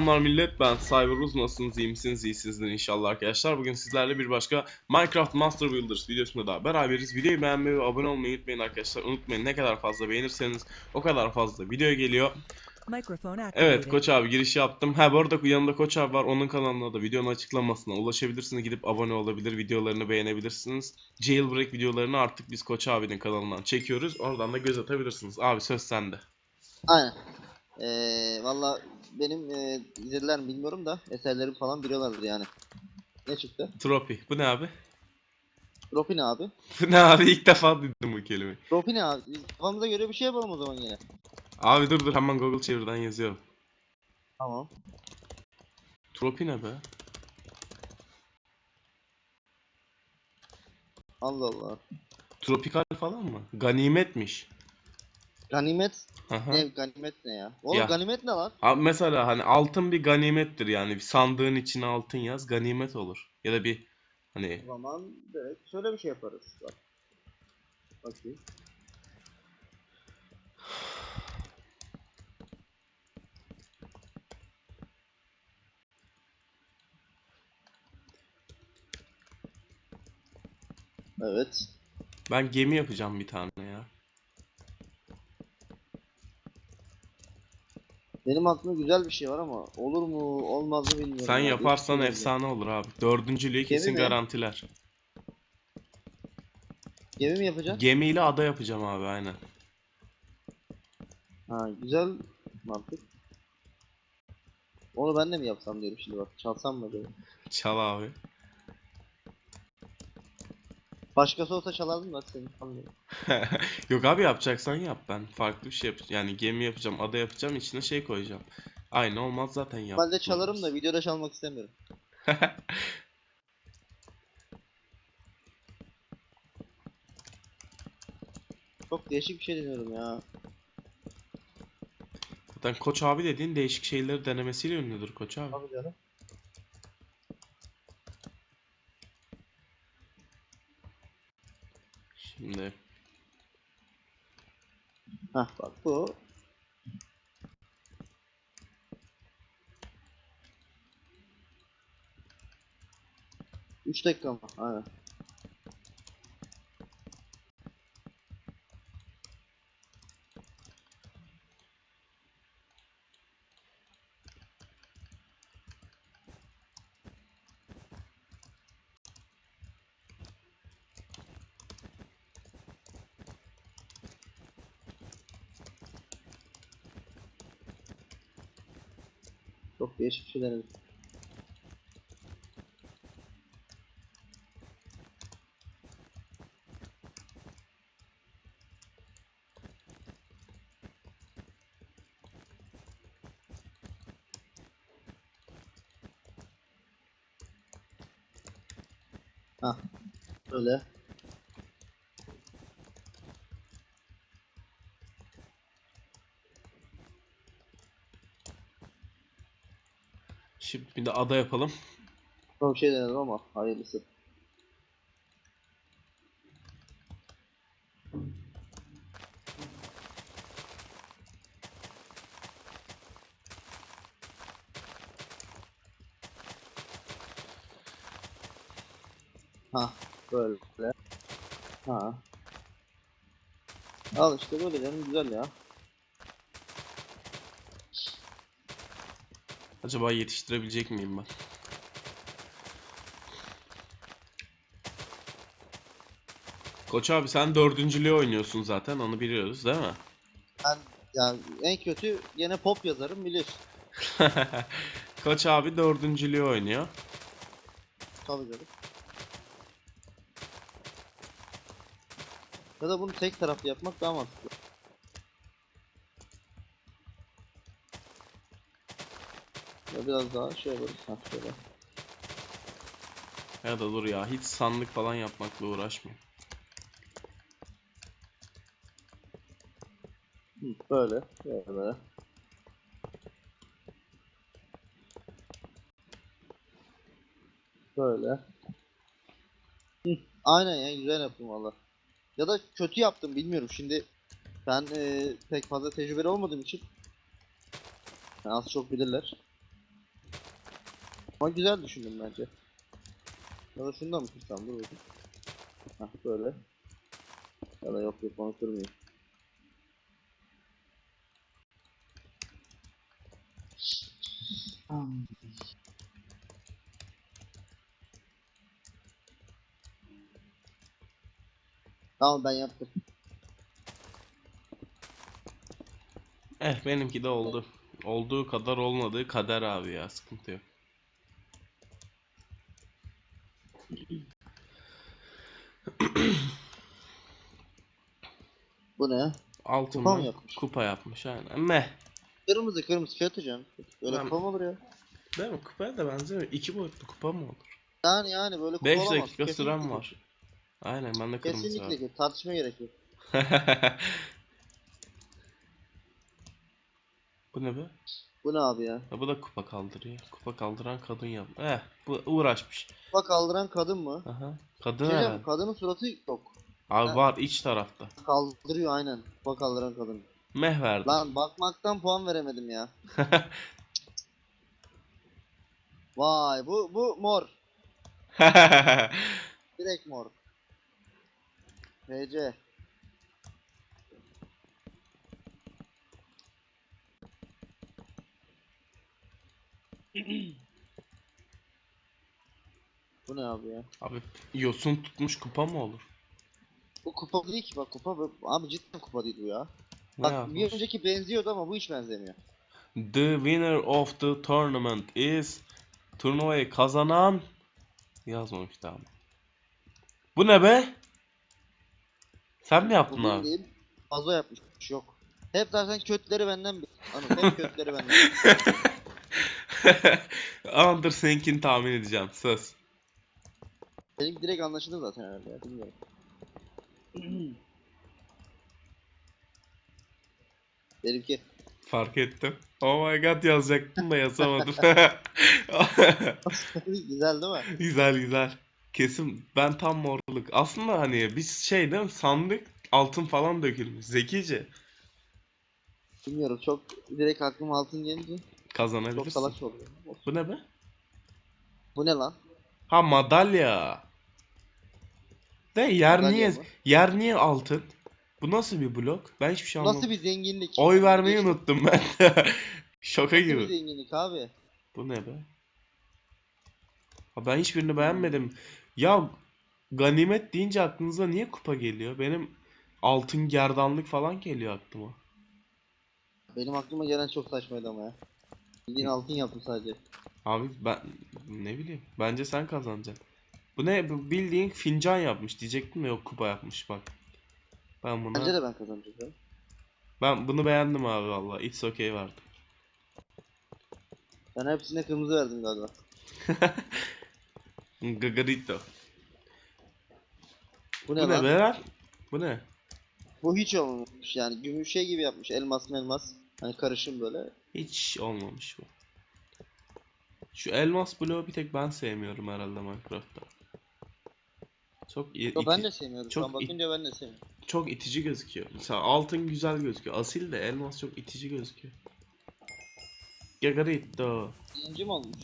Selamlar millet ben Cyberuz nasılsınız? İyi misiniz? İyisinizdir inşallah arkadaşlar. Bugün sizlerle bir başka Minecraft Master Builders videosunda daha beraberiz. Videoyu beğenmeyi ve abone olmayı unutmayın arkadaşlar. Unutmayın ne kadar fazla beğenirseniz o kadar fazla video geliyor. Evet. Koç abi giriş yaptım. Ha bu arada yanımda Koç abi var. Onun kanalına da videonun açıklamasına ulaşabilirsiniz. Gidip abone olabilir videolarını beğenebilirsiniz. Jailbreak videolarını artık biz Koç abinin kanalından çekiyoruz. Oradan da göz atabilirsiniz. Abi söz sende. Aynen. Ee, Valla benim e, izlediler mi bilmiyorum da eserlerim falan biliyorlardır yani. Ne çıktı? Tropi bu ne abi? Trofi ne abi? Bu ne abi ilk defa duydum bu kelimeyi Trofi ne abi? Kafamıza göre bir şey yapalım o zaman yine. Abi dur dur hemen Google çeviriden yazıyorum. Tamam. Tropi ne be? Allah Allah. Tropikal falan mı? Ganimetmiş. Ganimet Aha. ne? Ganimet ne ya? Oğlum Ya. ganimet ne lan? Abi mesela hani altın bir ganimettir yani bir sandığın içine altın yaz ganimet olur. Ya da bir hani O zaman direkt şöyle bir şey yaparız. Bak. Bakayım. Evet. ben gemi yapacağım bir tane ya. Benim aklımda güzel bir şey var ama olur mu olmaz mı bilmiyorum. Sen abi. yaparsan Hiç efsane olur abi. Dördüncülüğü kesin mi? garantiler. Gemi mi yapacaksın? Gemiyle ada yapacağım abi aynen. Ha güzel mantık. Onu ben de mi yapsam diyorum şimdi bak. Çalsam mı acaba? Çal abi. Başkası olsa çalardım da seni sanmıyorum. Yok abi yapacaksan yap ben. Farklı bir şey yapacağım. Yani gemi yapacağım, ada yapacağım, içine şey koyacağım. Aynı olmaz zaten yap. Ben de çalarım da videoda çalmak istemiyorum. Çok değişik bir şey deniyorum ya. Zaten Koç abi dediğin değişik şeyleri denemesiyle ünlüdür Koç abi. Abi canım. Şimdi Hah bak bu. Üç dakika mı? Aynen. Çok değişik bir şey denedim. Şimdi bir de ada yapalım. Çok şey denedim ama hayırlısı. Ha böyle. Ha. Al işte böyle canım güzel ya. Acaba yetiştirebilecek miyim ben? Koç abi sen dördüncülüğü oynuyorsun zaten onu biliyoruz değil mi? Ben yani en kötü yine pop yazarım bilir. Koç abi dördüncülüğü oynuyor. Tabii canım. Ya da bunu tek taraflı yapmak daha mantıklı. Ya biraz daha şey yaparız. Ha şöyle. Ya da dur ya hiç sandık falan yapmakla uğraşma. Hı, böyle. Böyle. Böyle. Hı, aynen ya güzel yaptım valla. Ya da kötü yaptım bilmiyorum şimdi. Ben e, pek fazla tecrübeli olmadığım için. Yani az çok bilirler. Ama güzel düşündüm bence. Ya da şunu da mı tutsam dur bakayım. Hah böyle. Ya da yok yok onu kırmayayım. Tamam ben yaptım. Eh benimki de oldu. Olduğu kadar olmadığı kader abi ya sıkıntı yok. Bu ne? Altın Kupa mı mı? yapmış? Kupa yapmış aynen. Meh. Kırmızı kırmızı şey atacağım. Böyle Ben- kupa mı olur ya? Değil mi? Kupaya da benzemiyor. İki boyutlu kupa mı olur? Yani yani böyle kupa 5 olamaz. dakika Kesinlikle. süren var. Aynen bende kırmızı. Kesinlikle tartışma gerek yok. Bu ne be? Bu ne abi ya? Ha, bu da kupa kaldırıyor. Kupa kaldıran kadın yap. Eh bu uğraşmış. Kupa kaldıran kadın mı? Aha. Kadın Şey herhalde. kadının suratı yok. Abi var iç tarafta. Kaldırıyor aynen. Kupa kaldıran kadın. Meh verdi. Lan bakmaktan puan veremedim ya. Vay bu bu mor. Direkt mor. PC. Bu ne abi ya? Abi yosun tutmuş kupa mı olur? Bu kupa değil ki bak kupa bu- abi cidden kupa değil bu ya. Ne Bak yapmış? bir önceki benziyordu ama bu hiç benzemiyor. The winner of the tournament is turnuvayı kazanan yazmamış tamam. Bu ne be? Sen mi Bu yaptın abi? bildiğin fazla yapmış yok. Hep zaten kötüleri benden bir. Anıl hep kötüleri benden. Andır seninkini tahmin edeceğim. Söz. Benim direkt anlaşıldı zaten herhalde ya bilmiyorum. Benimki. Fark ettim. Oh my god yazacaktım da yazamadım. Güzel değil mi? güzel güzel. Kesin ben tam morluk. Aslında hani biz şey değil mi sandık altın falan dökülmüş. Zekice Bilmiyorum çok direkt aklıma altın gelince çok kazanabilirsin. salak oldu. Bu ne be? Bu ne lan? Ha madalya. De yer Madalya niye mı? yer niye altın? Bu nasıl bir blok? Ben hiçbir şey Nasıl anlamadım. bir zenginlik? Oy vermeyi Geçtim. unuttum ben. Şoka Nasıl bir gibi. zenginlik abi? Bu ne be? Ha ben hiçbirini beğenmedim. Ya ganimet deyince aklınıza niye kupa geliyor? Benim altın gerdanlık falan geliyor aklıma. Benim aklıma gelen çok saçmaydı ama ya. Bildiğin altın yaptım sadece. Abi ben ne bileyim. Bence sen kazanacaksın. Bu ne? Bu bildiğin fincan yapmış diyecektim de yok kupa yapmış bak. Ben buna Bence de ben kazanacağım. ben bunu beğendim abi valla. It's okay vardı. Ben hepsine kırmızı verdim galiba. Gagarito. Bu ne Bu ne lan? be? Bu ne? Bu hiç olmamış yani gümüş şey gibi yapmış elmas elmas. Hani karışım böyle. Hiç olmamış bu. Şu elmas bloğu bir tek ben sevmiyorum herhalde Minecraft'ta. Çok i- Yo, ben de sevmiyorum. çok Şu an bakınca ben de sevmiyorum. çok itici gözüküyor. Mesela altın güzel gözüküyor. Asil de elmas çok itici gözüküyor. Gagarito. Birinci mi olmuş?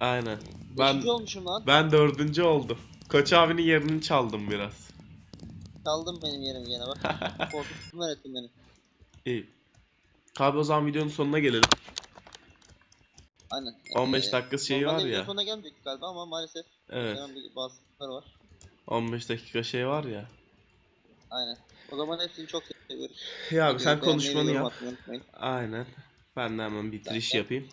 Aynen. Ben... Ben olmuşum lan. ben dördüncü oldum. Koç abinin yerini çaldım biraz. Çaldın benim yerim gene bak. Korkuttun ettin beni. İyi. Abi o zaman videonun sonuna gelelim. Aynen. 15 Ee, dakika şeyi normalde var ya. sonuna gelmeyecek galiba ama maalesef Evet. bir bazı var. 15 dakika şey var ya. Aynen. O zaman hepsini çok seviyoruz. Ya abi sen konuşmanı yap. Aynen. Ben de hemen bitiriş Ben- yapayım.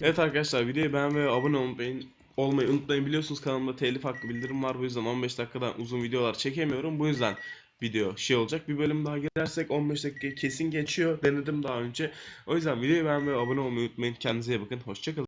Evet arkadaşlar videoyu beğenmeyi ve abone olmayı, olmayı unutmayın. Biliyorsunuz kanalımda telif hakkı bildirim var. Bu yüzden 15 dakikadan uzun videolar çekemiyorum. Bu yüzden video şey olacak. Bir bölüm daha girersek 15 dakika kesin geçiyor. Denedim daha önce. O yüzden videoyu beğenmeyi ve abone olmayı unutmayın. Kendinize iyi bakın. Hoşçakalın.